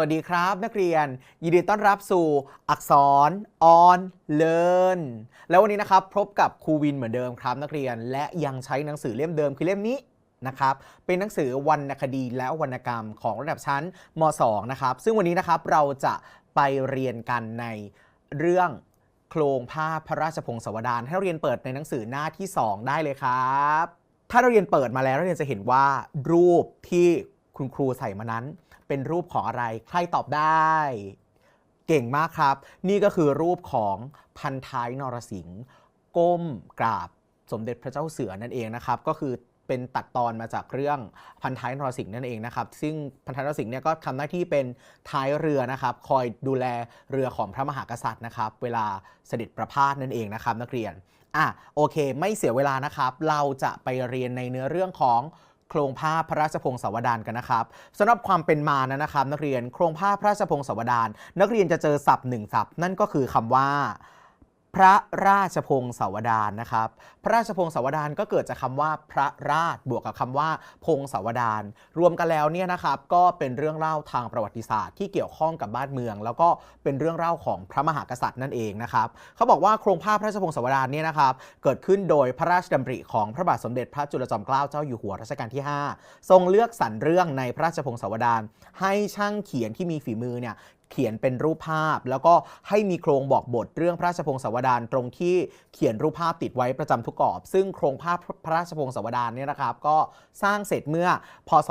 สวัสดีครับ นักเรียน ยินดีต้อนรับสู่อักษร on learn แล้ววันนี้นะครับพบกับครูวินเหมือนเดิมครับ นักเรียนและยังใช้หนังสือเล่มเดิมคือเล่มนี้นะครับเป็นหนังสือวรรณคดีและวรรณกรรมของระดับชั้นม .2 นะครับซึ่งวันนี้นะครับเราจะไปเรียนกันในเรื่องโครงภาพพระราชพงศาวดารให้เราเรียนเปิดในหนังสือหน้าที่ 2 ได้เลยครับ ถ้าเราเรียนเปิดมาแล้วเราเรียนจะเห็นว่ารูปที่คุณครูใส่มานั้น เป็นรูปของอะไร ใครตอบได้ เก่งมากครับ นี่ก็คือรูปของพันท้ายนรสิงห์ก้มกราบสมเด็จพระเจ้าเสือนั่นเองนะครับ ก็คือเป็นตัดตอนมาจากเรื่องพันท้ายนรสิงห์นั่นเองนะครับ ซึ่งพันท้ายนรสิงห์เนี่ยก็ทำหน้าที่เป็นท้ายเรือนะครับ คอยดูแลเรือของพระมหากษัตริย์นะครับ เวลาเสด็จประพาสนั่นเองนะครับ นักเรียนอะโอเค ไม่เสียเวลานะครับ เราจะไปเรียนในเนื้อเรื่องของ โครงภาพพระราชพงศาวดารกันนะครับสำหรับความเป็นมานะนะครับ นักเรียนโครงภาพพระราชพงศาวดารนักเรียนจะเจอศัพท์หนึ่งศัพท์นั่นก็คือคำว่า พระราชพงศาวดารนะครับ พระราชพงศาวดารก็เกิดจากคำว่าพระราชบวกกับคำว่าพงศาวดารรวมกันแล้วเนี่ยนะครับก็เป็นเรื่องเล่าทางประวัติศาสตร์ที่เกี่ยวข้องกับบ้านเมือง แล้วก็เป็นเรื่องเล่าของพระมหากษัตริย์นั่นเองนะครับเขาบอกว่าโครงภาพพระราชพงศาวดารเนี่ยนะครับเกิดขึ้นโดยพระราชดำริของพระบาทสมเด็จพระจุลจอมเกล้าเจ้าอยู่หัวรัชกาลที่ 5 ทรงเลือกสรรเรื่องในพระราชพงศาวดารให้ช่างเขียนที่มีฝีมือเนี่ย เขียนเป็นรูปภาพ แล้วก็ให้มีโครงบอกบทเรื่องพระราชพงศาวดารตรงที่เขียนรูปภาพติดไว้ประจำทุกกรอบ ซึ่งโครงภาพพระราชพงศาวดารเนี่ยนะครับ ก็สร้างเสร็จเมื่อพศ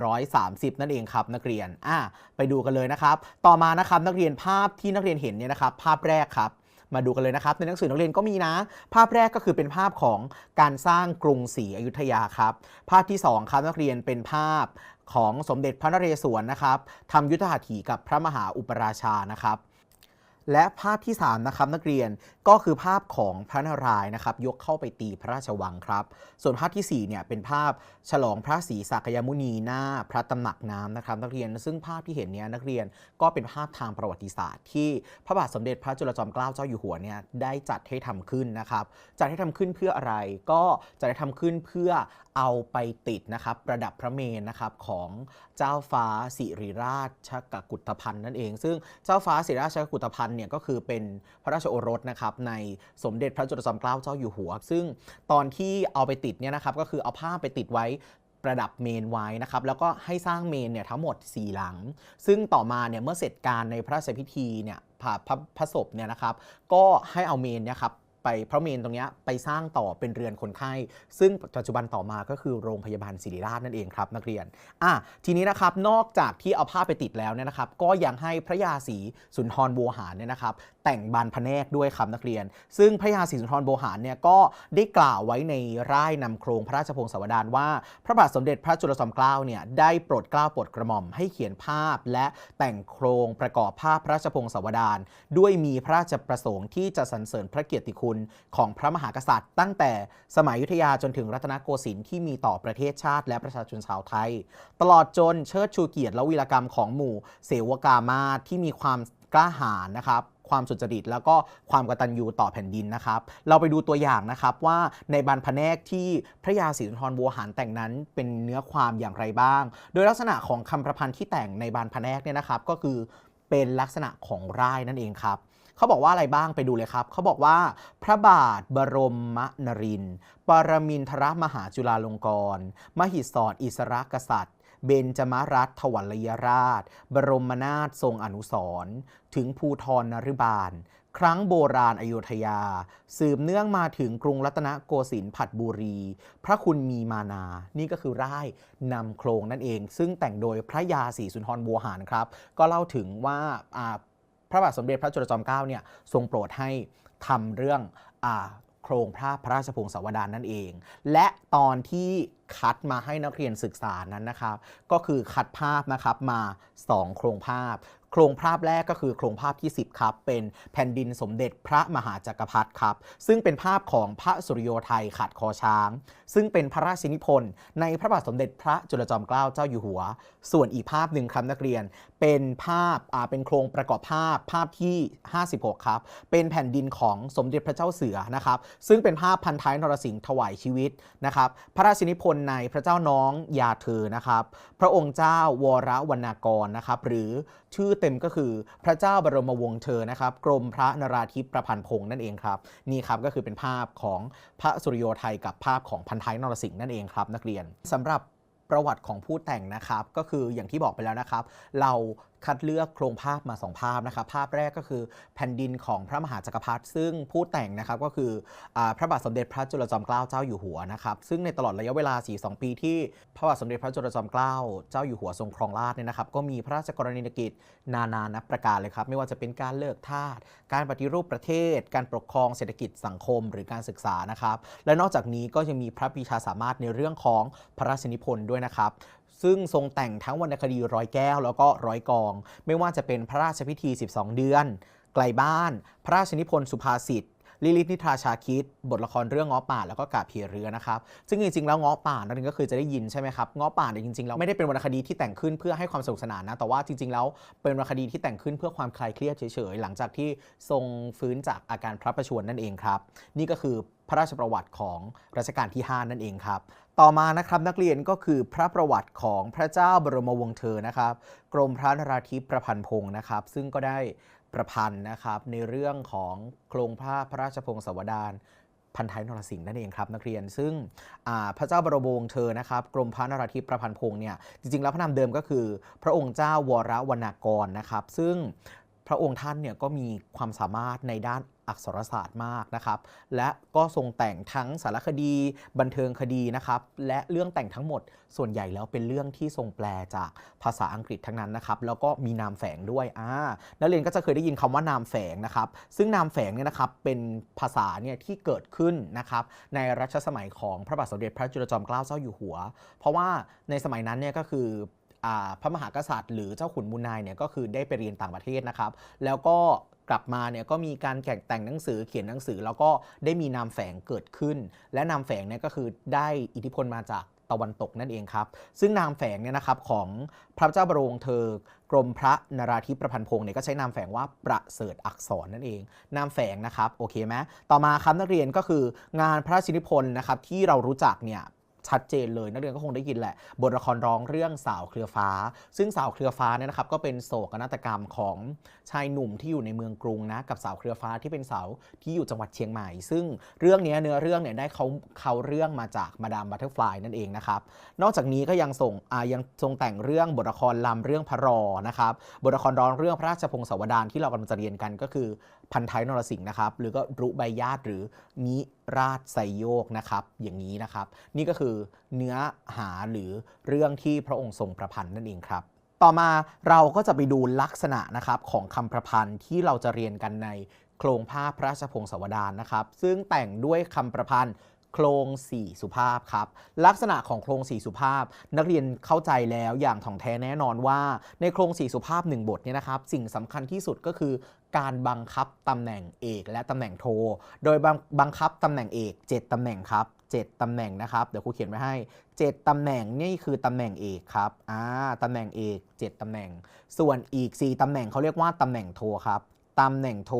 2430 นั่นเองครับนักเรียนอะไปดูกันเลยนะครับ ต่อมานะครับนักเรียนภาพที่นักเรียนเห็นเนี่ยนะครับ ภาพแรกครับมาดูกันเลยนะครับ ในหนังสือนักเรียนก็มีนะ ภาพแรกก็คือเป็นภาพของการสร้างกรุงศรีอยุธยาครับ ภาพที่สองครับนักเรียนเป็นภาพ ของสมเด็จพระนเรศวรนะครับทำยุทธหัตถีกับพระมหาอุปราชานะครับ และภาพที่ 3 นะครับนักเรียนก็คือภาพของพระนารายณ์นะครับ ยกเข้าไปตีพระราชวังครับ ส่วนภาพทีสี่ 4 เนี่ยเป็นภาพฉลองพระศรีสักยมุนีหน้าพระตำหนักน้ำนะครับ นักเรียนซึ่งภาพที่เห็นเนี้ยนักเรียนก็เป็นภาพทางประวัติศาสตร์ ที่พระบาทสมเด็จพระจุลจอมเกล้าเจ้าอยู่หัวเนี่ยได้จัดให้ทำขึ้นนะครับจัดให้ทำขึ้นเพื่ออะไรก็จัดให้ทำขึ้นเพื่อเอาไปติดนะครับประดับพระเมรุนะครับของเจ้าฟ้าสิริราชกกุฏพันธ์นั่นเอง ซึ่งเจ้าฟ้าสิริราชกกุฏพันธ์เนี่ยก็คือเป็นพระราชโอรสนะครับในสมเด็จพระจุลจอมเกล้าเจ้าอยู่หัว ซึ่งตอนที่เอาไปติดเนี่ยนะครับก็คือเอาผ้าไปติดไว้ประดับเมนไว้นะครับแล้วก็ให้สร้างเมนเนี่ยทั้งหมด 4 หลัง ซึ่งต่อมาเนี่ยเมื่อเสร็จการในพระราชพิธีเนี่ยผ่าพระพระศพเนี่ยนะครับก็ให้เอาเมนเนี่ยครับ ไปพระเมนตรงนี้ไปสร้างต่อเป็นเรือนคนไข้ ซึ่งปัจจุบันต่อมาก็คือโรงพยาบาลศิริราชนั่นเองครับนักเรียนอะทีนี้นะครับนอกจากที่เอาผ้าไปติดแล้วเนี่ยนะครับ ก็ยังให้พระยาศรีสุนทรโวหารเนี่ยนะครับ แต่งบานพระแนกด้วยครับนักเรียน ซึ่งพระยาศรีสุนทรโวหารเนี่ยก็ได้กล่าวไว้ในร่ายนำโครงพระราชพงศาวดารว่า พระบาทสมเด็จพระจุลจอมเกล้าเนี่ยได้โปรดเกล้าโปรดกระหม่อมให้เขียนภาพ และแต่งโครงประกอบภาพพระราชพงศาวดารด้วยมีพระราชประสงค์ที่จะสรรเสริญพระเกียรติคุณของพระมหากษัตริย์ ตั้งแต่สมัยยุทธยาจนถึงรัตนโกสินทร์ที่มีต่อประเทศชาติและประชาชนชาวไทย ตลอดจนเชิดชูเกียรติและวีรกรรมของหมู่เสวกามาที่มีความกล้าหาญนะครับความสุจริตแล้วก็ความกตัญญูต่อแผ่นดินนะครับ เราไปดูตัวอย่างนะครับว่าในบรรพแนกที่พระยาศรีสุนทรบัวหารแต่งนั้นเป็นเนื้อความอย่างไรบ้าง โดยลักษณะของคำประพันธ์ที่แต่งในบรรพแนกเนี่ยนะครับ ก็คือเป็นลักษณะของร่ายนั่นเองครับ เขาบอกว่าอะไรบ้างไปดูเลยครับ เขาบอกว่า พระบาทบรมนริน ปรมินทรมหาจุฬาลงกรณ์มหิศรอิสรกษัตริย์ เบญจมรัตถวัลยราช บรมนาถทรงอนุสรถึงภูทรนฤบาลครั้งโบราณอยุธยา สืบเนื่องมาถึงกรุงรัตนโกสินทร์ผัดบุรี พระคุณมีมานา นี่ก็คือร่ายนำโครงนั่นเอง ซึ่งแต่งโดยพระยาศรีสุนทรบัวหารครับ ก็เล่าถึงว่า พระบาทสมเด็จพระจุลจอมเกล้าเนี่ยทรงโปรดให้ทำเรื่องอโครงภาพพระราชพงศาวดารนั่นเอง และตอนที่คัดมาให้นักเรียนศึกษานั้นนะครับ ก็คือคัดภาพนะครับมา 2 โครงภาพ โครงภาพแรกก็คือโครงภาพที่ 10 ครับ เป็นแผ่นดินสมเด็จพระมหาจักรพรรดิครับ ซึ่งเป็นภาพของพระสุริโยไทยขาดคอช้าง ซึ่งเป็นพระราชนิพนธ์ในพระบาทสมเด็จพระจุลจอมเกล้าเจ้าอยู่หัว ส่วนอีกภาพหนึ่งครับนักเรียน เป็นภาพอ่าเป็นโครงประกอบภาพภาพที่ 56 ครับ เป็นแผ่นดินของสมเด็จพระเจ้าเสือนะครับ ซึ่งเป็นภาพพันท้ายนรสิงห์ถวายชีวิตนะครับ พระราชนิพนธ์ในพระเจ้าน้องยาเธอนะครับ พระองค์เจ้าวรวรรณกรนะครับ หรือชื่อเต็มก็คือพระเจ้าบรมวงศ์เธอนะครับ กรมพระนราธิปประพันธ์พงศ์นั่นเองครับ นี่ครับก็คือเป็นภาพของพระสุริโยไทยกับภาพของพันท้ายนรสิงห์นั่นเองครับ นักเรียนสำหรับ ประวัติของผู้แต่งนะครับ ก็คืออย่างที่บอกไปแล้วนะครับ เรา คัดเลือกโครงภาพมาสองภาพนะครับภาพแรกก็คือแผ่นดินของพระมหาจักรพรรดิซึ่งผู้แต่งนะครับก็คืออพระบาทสมเด็จพระจุลจอมเกล้าเจ้าอยู่หัวนะครับซึ่งในตลอดระยะเวลา 42 ปีที่พระบาทสมเด็จพระจุลจอมเกล้าเจ้าอยู่หัวทรงครองราชเนี่ยนะครับก็มีพระราชกรณียกิจนานานับประการเลยครับไม่ว่าจะเป็นการเลิกทาสการปฏิรูปประเทศ การปกครองเศรษฐกิจสังคมหรือการศึกษานะครับและนอกจากนี้ก็ยังมีพระปีชาสามารถในเรื่องของพระราชนิพนธ์ด้วยนะครับ ซึ่งทรงแต่งทั้งวรรณคดีร้อยแก้วแล้วก็ร้อยกอง ไม่ว่าจะเป็นพระราชพิธี 12 เดือน ไกลบ้าน พระราชนิพนธ์สุภาษิตลิลิตนิทราชาคิด บทละครเรื่องง้อป่าแล้วก็กาเพียเรือนะครับซึ่งจริงๆแล้วง้อป่านั่นก็คือจะได้ยินใช่ไหมครับง้อป่าเนี่ยจริงๆแล้วไม่ได้เป็นวรรณคดีที่แต่งขึ้นเพื่อให้ความสนุกสนานนะแต่ว่าจริงๆแล้วเป็นวรรณคดีที่แต่งขึ้นเพื่อความคลายเครียดเฉยๆหลังจากที่ทรงฟื้นจากอาการพระประชวรนั่นเองครับนี่ก็คือ พระราชประวัติของรัชกาลที่ 5 นั่นเองครับ ต่อมานะครับนักเรียนก็คือพระประวัติของพระเจ้าบรมวงศ์เธอนะครับ กรมพระนราธิปประพันธ์พงศ์นะครับ ซึ่งก็ได้ประพันธ์นะครับในเรื่องของโครงภาพพระราชพงศาวดารพันท้ายนรสิงห์นั่นเองครับนักเรียนซึ่งพระเจ้าบรมวงศ์เธอนะครับกรมพระนราธิปประพันธ์พงศ์เนี่ยจริงๆแล้วพระนามเดิมก็คือ พระองค์เจ้าวรวรรณกรนะครับ ซึ่ง ระองค์ท่านเนี่ยก็มีความสามารถในด้านอักษรศาสตร์มากนะครับ และก็ทรงแต่งทั้งสารคดี บันเทิงคดีนะครับ และเรื่องแต่งทั้งหมดส่วนใหญ่แล้วเป็นเรื่องที่ทรงแปลจากภาษาอังกฤษทั้งนั้นนะครับ แล้วก็มีนามแฝงด้วยอ่านักเรียนก็จะเคยได้ยินคำว่านามแฝงนะครับ ซึ่งนามแฝงเนี่ยนะครับเป็นภาษาเนี่ยที่เกิดขึ้นนะครับในรัชสมัยของพระบาทสมเด็จพระจุลจอมเกล้าเจ้าอยู่หัว เพราะว่าในสมัยนั้นเนี่ยก็คือ พระมหากษัตริย์หรือเจ้าขุนมูลนายเนี่ยก็คือได้ไปเรียนต่างประเทศนะครับ แล้วก็กลับมาเนี่ยก็มีการแข่งแต่งหนังสือเขียนหนังสือ แล้วก็ได้มีนามแฝงเกิดขึ้น และนามแฝงเนี่ยก็คือได้อิทธิพลมาจากตะวันตกนั่นเองครับ ซึ่งนามแฝงเนี่ยนะครับของพระเจ้าบรมวงเธอกรมพระนราธิปประพันธ์พงศ์เนี่ยก็ใช้นามแฝงว่าประเสริฐอักษรนั่นเอง นามแฝงนะครับโอเคไหมต่อมาครับนักเรียนก็คืองานพระราชนิพนธ์นะครับที่เรารู้จักเนี่ย ชัดเจนเลยนักเรียนก็คงได้ยินแหละ บทละครร้องเรื่องสาวเครือฟ้า ซึ่งสาวเครือฟ้าเนี่ยนะครับก็เป็นโศกนาฏกรรมของชายหนุ่มที่อยู่ในเมืองกรุงนะกับสาวเครือฟ้าที่เป็นสาวที่อยู่จังหวัดเชียงใหม่ ซึ่งเรื่องนี้เนื้อเรื่องเนี่ยได้เขาเขาเรื่องมาจากมาดามบัตเตอร์ฟลายนั่นเองนะครับนอกจากนี้ก็ยังส่งอ่ายังทรงแต่งเรื่องบทละครลำเรื่องพระรอนะครับบทละครร้องเรื่องพระราชพงศาวดารที่เรากำลังจะเรียนกันก็คือ พันท้ายนรสิงห์นะครับ หรือก็รุใบญาติหรือนิราชไซโยกนะครับ อย่างนี้นะครับ นี่ก็คือเนื้อหาหรือเรื่องที่พระองค์ทรงประพันธ์นั่นเองครับต่อมาเราก็จะไปดูลักษณะนะครับของคำประพันธ์ที่เราจะเรียนกันในโครงภาพพระราชพงศาวดารนะครับ ซึ่งแต่งด้วยคำประพันธ์ โครงสี่สุภาพครับ ลักษณะของโครงสี่สุภาพ นักเรียนเข้าใจแล้วอย่างถ่องแท้แน่นอนว่า ในโครงสี่สุภาพหนึ่งบทเนี่ยนะครับ สิ่งสำคัญที่สุดก็คือการบังคับตำแหน่งเอกและตำแหน่งโท โดยบังบังคับตำแหน่งเอก 7ตำแหน่งครับ 7ตำแหน่งนะครับ เดี๋ยวครูเขียนไว้ให้ 7ตำแหน่งนี่คือตำแหน่งเอกครับอ่าตำแหน่งเอก 7ตำแหน่ง ส่วนอีก 4ตำแหน่งเขาเรียกว่าตำแหน่งโทครับตำแหน่งโท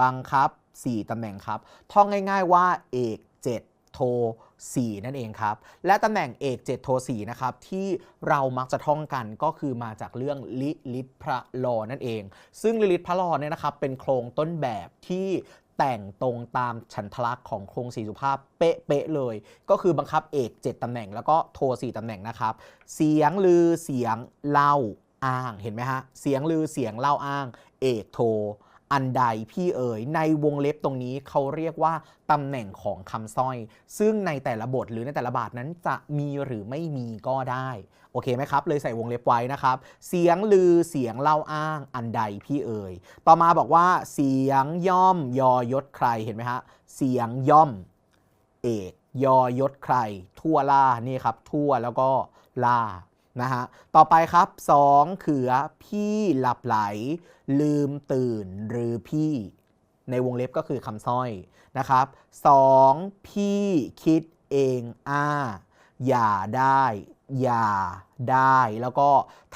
บังคับ 4 ตำแหน่งครับท่องง่าย ๆว่าเอก 7 โท4นั่นเองครับ และตำแหน่งเอก7โท4นะครับ ที่เรามักจะท่องกันก็คือมาจากเรื่องลิลิตพระลอนั่นเอง ซึ่งลิลิตพระลอเนี่ยนะครับ เป็นโครงต้นแบบที่แต่งตรงตามฉันทลักษณ์ของโครงสีสุภาพเป๊ะๆเลย ก็คือบังคับเอก 7ตำแหน่งแล้วก็โท4ตำแหน่งนะครับ เสียงลือเสียงเล่าอ้างเห็นไหมฮะเสียงลือเสียงเล่าอ้าง เอกโท อันใดพี่เอ๋ยในวงเล็บตรงนี้เขาเรียกว่าตำแหน่งของคำสร้อย ซึ่งในแต่ละบทหรือในแต่ละบาทนั้นจะมีหรือไม่มีก็ได้ โอเคไหมครับ เลยใส่วงเล็บไว้นะครับ เสียงลือเสียงเล่าอ้างอันใดพี่เอ๋ยต่อมาบอกว่า เสียงย่อมยอยศใครเห็นไหมฮะเสียงย่อม เอกยอยศใคร ทั่วล่านี่ครับ ทั่วแล้วก็ล่า นะฮะ ต่อไปครับ2เขือพี่หลับไหล ลืมตื่นหรือพี่ ในวงเล็บก็คือคำสร้อยนะครับ 2. พี่คิดเองอ้า อย่าได้ อย่าได้แล้วก็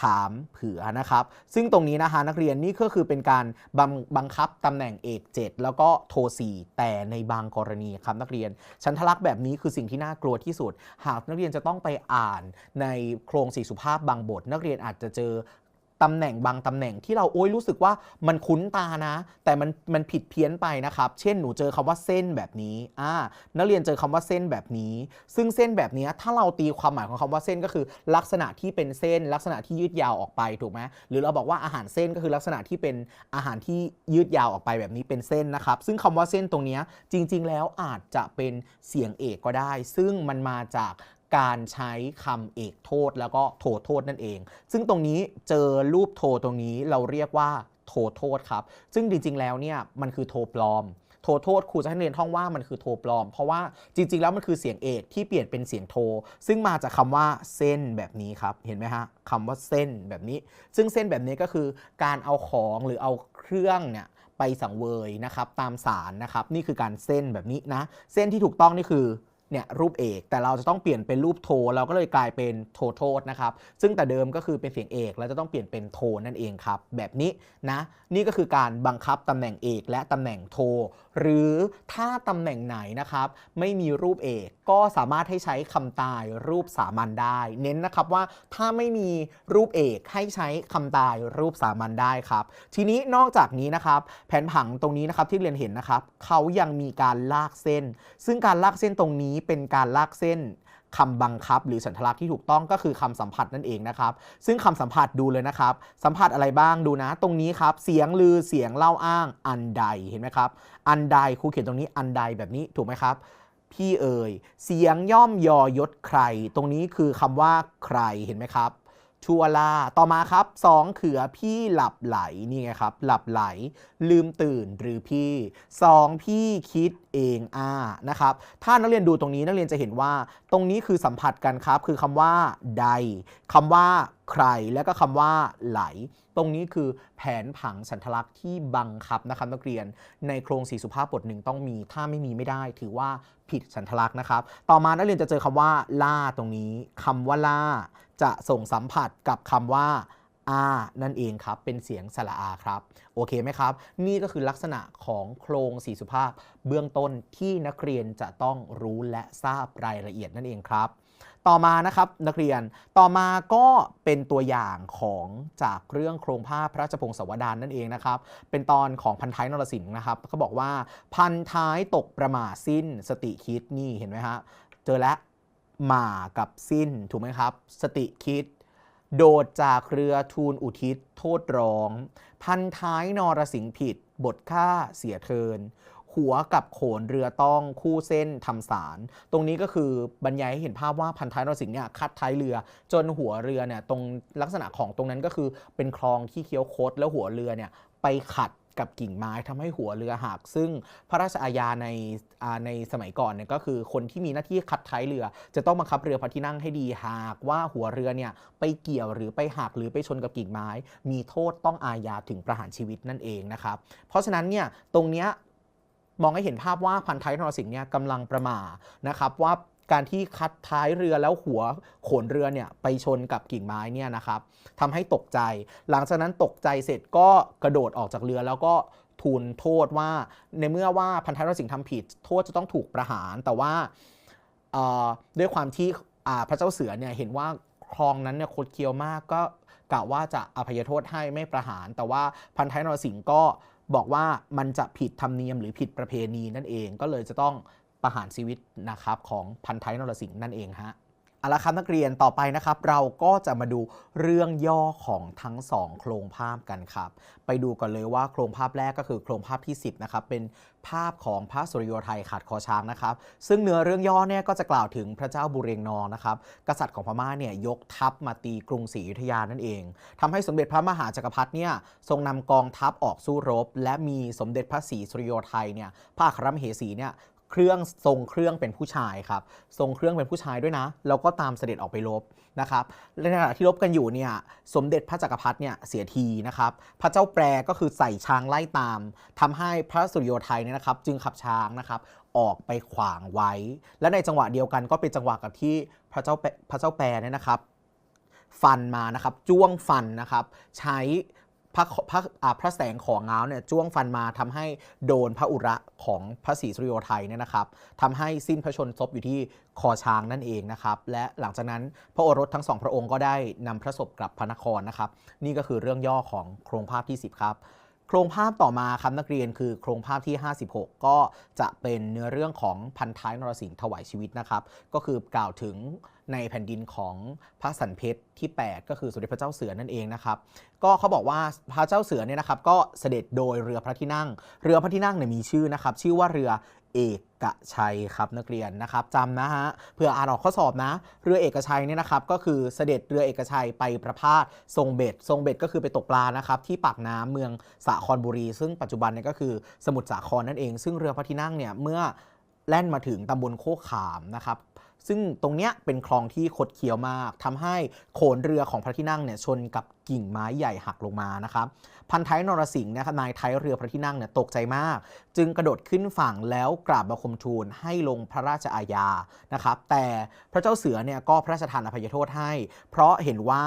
ถามเผื่อนะครับ ซึ่งตรงนี้นะคะนักเรียนนี่ก็คือเป็นการบังบังคับตำแหน่งเอก 7 แล้วก็โท 4 แต่ในบางกรณีครับนักเรียน ชันทลักษ์แบบนี้คือสิ่งที่น่ากลัวที่สุด หากนักเรียนจะต้องไปอ่านในโครงสี่สุภาพบางบท นักเรียนอาจจะเจอ ตำแหน่งบางตำแหน่งที่เราโอ้ยรู้สึกว่ามันคุ้นตานะ แต่มันมันผิดเพี้ยนไปนะครับ เช่นหนูเจอคำว่าเส้นแบบนี้อ่านักเรียนเจอคำว่าเส้นแบบนี้ ซึ่งเส้นแบบนี้ถ้าเราตีความหมายของคำว่าเส้นก็คือ ลักษณะที่เป็นเส้น ลักษณะที่ยืดยาวออกไปถูกไหมหรือเราบอกว่าอาหารเส้นก็คือลักษณะที่เป็นอาหารที่ยืดยาวออกไปแบบนี้เป็นเส้นนะครับ ซึ่งคำว่าเส้นตรงนี้จริง ๆ แล้วอาจจะเป็นเสียงเอกก็ได้ ซึ่งมันมาจาก การใช้คำเอกโทษแล้วก็โทโทษนั่นเอง ซึ่งตรงนี้เจอรูปโทตรงนี้เราเรียกว่าโทโทษครับ ซึ่งจริง ๆ แล้วเนี่ยมันคือโทปลอมโทโทษครูจะให้เรียนท่องว่ามันคือโทปลอม เพราะว่าจริง ๆ แล้วมันคือเสียงเอกที่เปลี่ยนเป็นเสียงโท ซึ่งมาจากคำว่าเส้นแบบนี้ครับ เห็นไหมฮะคำว่าเส้นแบบนี้ ซึ่งเส้นแบบนี้ก็คือการเอาของหรือเอาเครื่องเนี่ยไปสังเวยนะครับตามสารนะครับ นี่คือการเส้นแบบนี้นะ เส้นที่ถูกต้องนี่คือ เนี่ยรูปเอก แต่เราจะต้องเปลี่ยนเป็นรูปโทเราก็เลยกลายเป็นโทโทษนะครับซึ่งแต่เดิมก็คือเป็นเสียงเอกเราจะต้องเปลี่ยนเป็นโทนั่นเองครับแบบนี้นะนี่ก็คือการบังคับตำแหน่งเอกและตำแหน่งโทหรือถ้าตำแหน่งไหนนะครับ ไม่มีรูปเอกก็สามารถให้ใช้คำตายรูปสามัญได้ เน้นนะครับว่าถ้าไม่มีรูปเอกให้ใช้คำตายรูปสามัญได้ครับ ทีนี้นอกจากนี้นะครับ แผนผังตรงนี้นะครับที่เรียนเห็นนะครับเขายังมีการลากเส้น ซึ่งการลากเส้นตรงนี้เป็นการลากเส้น คำบังคับ หรือสัญลักษณ์ที่ถูกต้องก็คือคำสัมผัสนั่นเองนะครับ ซึ่งคำสัมผัสดูเลยนะครับ สัมผัสอะไรบ้างดูนะ ตรงนี้ครับ เสียงลือเสียงเล่าอ้างอันใดเห็นไหมครับ อันใดครูเขียนตรงนี้อันใดแบบนี้ถูกไหมครับพี่เอ๋ยเสียงย่อมยอยศใคร ตรงนี้คือคำว่าใครเห็นไหมครับ ชัวลา ต่อมาครับสองเขือพี่หลับไหลนี่ไงครับ หลับไหล ลืมตื่นหรือพี่สองพี่คิดเองอ่านะครับ ถ้านักเรียนดูตรงนี้นักเรียนจะเห็นว่า ตรงนี้คือสัมผัสกันครับ คือคำว่าใดคำว่าใคร และก็คำว่าไหล ตรงนี้คือแผนผังสันทลักษณ์ที่บังคับนะครับนักเรียน ในโครงสีสุภาพบทหนึ่งต้องมี ถ้าไม่มีไม่ได้ ถือว่าผิดสันทลักษณ์นะครับ ต่อมานักเรียนจะเจอคำว่าล่าตรงนี้คำว่าล่า จะส่งสัมผัสกับคำว่าอานั่นเองครับ เป็นเสียงสระอาครับ โอเคไหมครับ นี่ก็คือลักษณะของโครงสีสุภาพ เบื้องต้นที่นักเรียนจะต้องรู้และทราบรายละเอียดนั่นเองครับ ต่อมานะครับนักเรียน ต่อมาก็เป็นตัวอย่างของจากเรื่องโครงภาพพระราชพงศาวดารนั่นเองนะครับ เป็นตอนของพันท้ายนรสิงห์นะครับเขาบอกว่าพันท้ายตกประมาสิ้นสติคิดนี่เห็นไหมฮะ เจอแล้ว หมากับสิ้นถูกไหมครับ สติคิด โดดจากเรือทูลอุทิศ โทษร้อง พันท้ายนรสิงห์ผิด บทฆ่าเสียเทิน หัวกับโขนเรือต้องคู่เส้นทำสาร ตรงนี้ก็คือบรรยายให้เห็นภาพว่าพันท้ายนรสิงห์เนี่ยคัดท้ายเรือ จนหัวเรือเนี่ยตรงลักษณะของตรงนั้นก็คือเป็นคลองที่เคี้ยวคดแล้วหัวเรือเนี่ยไปขัด กับกิ่งไม้ทำให้หัวเรือหัก ซึ่งพระราชอาญาในในสมัยก่อนเนี่ยก็คือคนที่มีหน้าที่คัดท้ายเรือ จะต้องบังคับเรือพระที่นั่งให้ดีหากว่าหัวเรือเนี่ยไปเกี่ยวหรือไปหักหรือไปชนกับกิ่งไม้ มีโทษต้องอาญาถึงประหารชีวิตนั่นเองนะครับ เพราะฉะนั้นเนี่ยตรงเนี้ยมองให้เห็นภาพว่าพันท้ายนรสิงห์เนี่ยกำลังประมานะครับว่า การที่คัดท้ายเรือแล้วหัวโขนเรือเนี่ยไปชนกับกิ่งไม้เนี่ยนะครับทำให้ตกใจ หลังจากนั้นตกใจเสร็จก็กระโดดออกจากเรือแล้วก็ทูลโทษว่าในเมื่อว่าพันท้ายรสิงห์ทำผิด โทษจะต้องถูกประหาร แต่ว่าด้วยความที่พระเจ้าเสือเนี่ยเห็นว่าคลองนั้นเนี่ยคดเคี้ยวมากก็กะว่าจะอภัยโทษให้ไม่ประหาร แต่ว่าพันท้ายนรสิงห์ก็บอกว่ามันจะผิดธรรมเนียมหรือผิดประเพณีนั่นเองก็เลยจะต้อง ประหารชีวิตนะครับของพันท้ายนรสิงห์นั่นเองฮะเอาละครับนักเรียนต่อไปนะครับ เราก็จะมาดูเรื่องย่อของทั้งสองโครงภาพกันครับ ไปดูกันเลยว่าโครงภาพแรกก็คือโครงภาพที่ 10นะครับเป็นภาพของพระสุริโยไทยขาดคอช้างนะครับ ซึ่งเนื้อเรื่องย่อเนี่ยก็จะกล่าวถึงพระเจ้าบุเรงนองนะครับ กษัตริย์ของพม่าเนี่ยยกทัพมาตีกรุงศรีอยุธยานั่นเองทำให้สมเด็จพระมหาจักรพรรดิเนี่ยทรงนำกองทัพออกสู้รบ และมีสมเด็จพระศรีสุริโยไทยเนี่ยพระครัมเหสีเนี่ย เครื่องทรงเครื่องเป็นผู้ชายครับทรงเครื่องเป็นผู้ชายด้วยนะแล้วก็ตามเสด็จออกไปรบนะครับในขณะที่รบกันอยู่เนี่ยสมเด็จพระจักรพรรดิเนี่ยเสียทีนะครับพระเจ้าแปรก็คือใส่ช้างไล่ตามทำให้พระสุริโยไทยเนี่ยนะครับ จึงขับช้างนะครับออกไปขวางไว้ และในจังหวะเดียวกันก็เป็นจังหวะกับที่พระเจ้าพระเจ้าแปรเนี่ยนะครับ ฟันมานะครับจ้วงฟันนะครับ ใช้ พระพระอาพระแสงของเงาเนี่ยจ้วงฟันมาทำให้โดนพระอุระของพระศรีสุริโยไทยเนี่ยนะครับทำให้สิ้นพระชนศพอยู่ที่คอช้างนั่นเองนะครับ และหลังจากนั้นพระโอรสทั้งสองพระองค์ก็ได้นำพระศพกลับพระนครนะครับ นี่ก็คือเรื่องย่อของโครงภาพที่ 10 ครับโครงภาพต่อมาครับนักเรียนคือโครงภาพที่ 56 ก็จะเป็นเนื้อเรื่องของพันท้ายนรสิงห์ถวายชีวิตนะครับ ก็คือกล่าวถึง ในแผ่นดินของพระสันเพชรที่ 8 ก็คือสมเด็จพระเจ้าเสือนั่นเองนะครับ ก็เขาบอกว่าพระเจ้าเสือเนี่ยนะครับก็เสด็จโดยเรือพระที่นั่ง เรือพระที่นั่งเนี่ยมีชื่อนะครับ ชื่อว่าเรือเอกชัยครับนักเรียนนะครับจำนะฮะเพื่ออ่านออกข้อสอบนะ เรือเอกชัยเนี่ยนะครับก็คือเสด็จเรือเอกชัยไปประพาสทรงเบ็ดทรงเบ็ดก็คือไปตกปลานะครับที่ปากน้ำเมืองสาครบุรี ซึ่งปัจจุบันเนี่ยก็คือสมุทรสาครนั่นเอง ซึ่งเรือพระที่นั่งเนี่ยเมื่อแล่นมาถึงตำบลโคขามนะครับ ซึ่งตรงเนี้ยเป็นคลองที่คดเคี้ยวมากทำให้โขนเรือของพระที่นั่งเนี่ยชนกับกิ่งไม้ใหญ่หักลงมานะครับพันท้ายนรสิงห์นะครับนายท้ายเรือพระที่นั่งเนี่ยตกใจมาก จึงกระโดดขึ้นฝั่งแล้วกราบบังคมทูลให้ลงพระราชอาญานะครับแต่พระเจ้าเสือเนี่ยก็พระราชทานอภัยโทษให้ เพราะเห็นว่า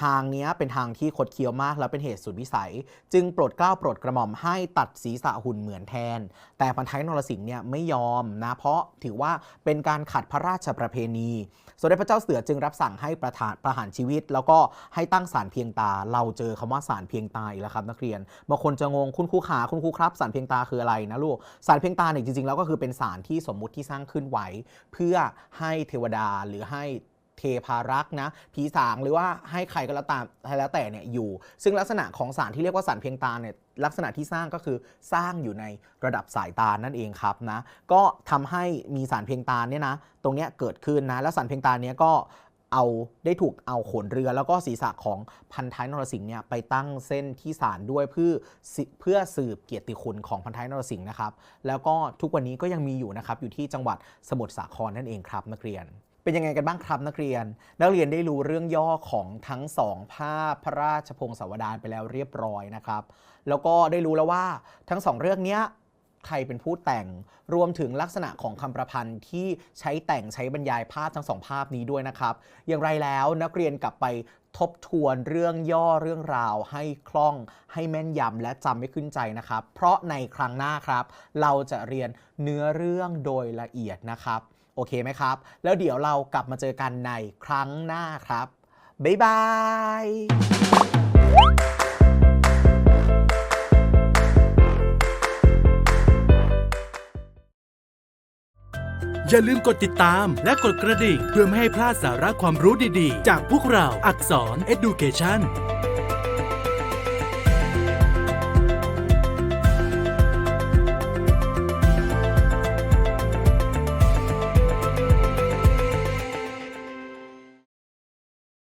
ทางนี้เป็นทางที่คดเคี้ยวมากและเป็นเหตุสุดวิสัย จึงโปรดเกล้าโปรดกระหม่อมให้ตัดศีรษะหุ่นเหมือนแทน แต่พันท้ายนรสิงห์เนี่ยไม่ยอมนะเพราะถือว่าเป็นการขัดพระราชประเพณี สมเด็จพระเจ้าเสือจึงรับสั่งให้ประทานประหารชีวิต แล้วก็ให้ตั้งศาลเพียงตา เราเจอคำว่าศาลเพียงตาอีกแล้วครับนักเรียนบางคนจะงงคุณครูขาคุณครูครับศาลเพียงตาคืออะไรนะลูกศาลเพียงตาเนี่ยจริงๆแล้วก็คือเป็นศาลที่สมมุติที่สร้างขึ้นไว้ เพื่อให้เทวดาหรือให้ เทพารักนะผีสางหรือว่าให้ใครก็แล้วตามแล้วแต่เนี่ยอยู่ ซึ่งลักษณะของสารที่เรียกว่าสารเพียงตาเนี่ยลักษณะที่สร้างก็คือสร้างอยู่ในระดับสายตานั่นเองครับนะก็ทำให้มีสารเพียงตาเนี่ยนะตรงเนี้ยเกิดขึ้นนะแล้วสารเพียงตาเนี้ยก็เอาได้ถูกเอาขนเรือแล้วก็ศีรษะของพันท้ายนรสิงห์เนี่ยไปตั้งเส้นที่ศาลด้วยเพื่อเพื่อสืบเกียรติคุณของพันท้ายนรสิงห์นะครับ แล้วก็ทุกวันนี้ก็ยังมีอยู่นะครับอยู่ที่จังหวัดสมุทรสาครนั่นเองครับนักเรียน เป็นยังไงกันบ้างครับนักเรียน นักเรียนได้รู้เรื่องย่อของทั้งสองภาพพระราชพงศาวดารไปแล้วเรียบร้อยนะครับ แล้วก็ได้รู้แล้วว่าทั้งสองเรื่องเนี้ยใครเป็นผู้แต่งรวมถึงลักษณะของคำประพันธ์ที่ใช้แต่งใช้บรรยายภาพทั้งสองภาพนี้ด้วยนะครับ อย่างไรแล้วนักเรียนกลับไปทบทวนเรื่องย่อเรื่องราว ให้คล่องให้แม่นยำและจำไม่ขึ้นใจนะครับ เพราะในครั้งหน้าครับ เราจะเรียนเนื้อเรื่องโดยละเอียดนะครับ โอเคไหมครับ แล้วเดี๋ยวเรากลับมาเจอกันในครั้งหน้าครับ บ๊ายบายอย่าลืมกดติดตามและกดกระดิ่งเพื่อไม่ให้พลาดสาระความรู้ดีๆ จากพวกเราอักษร Education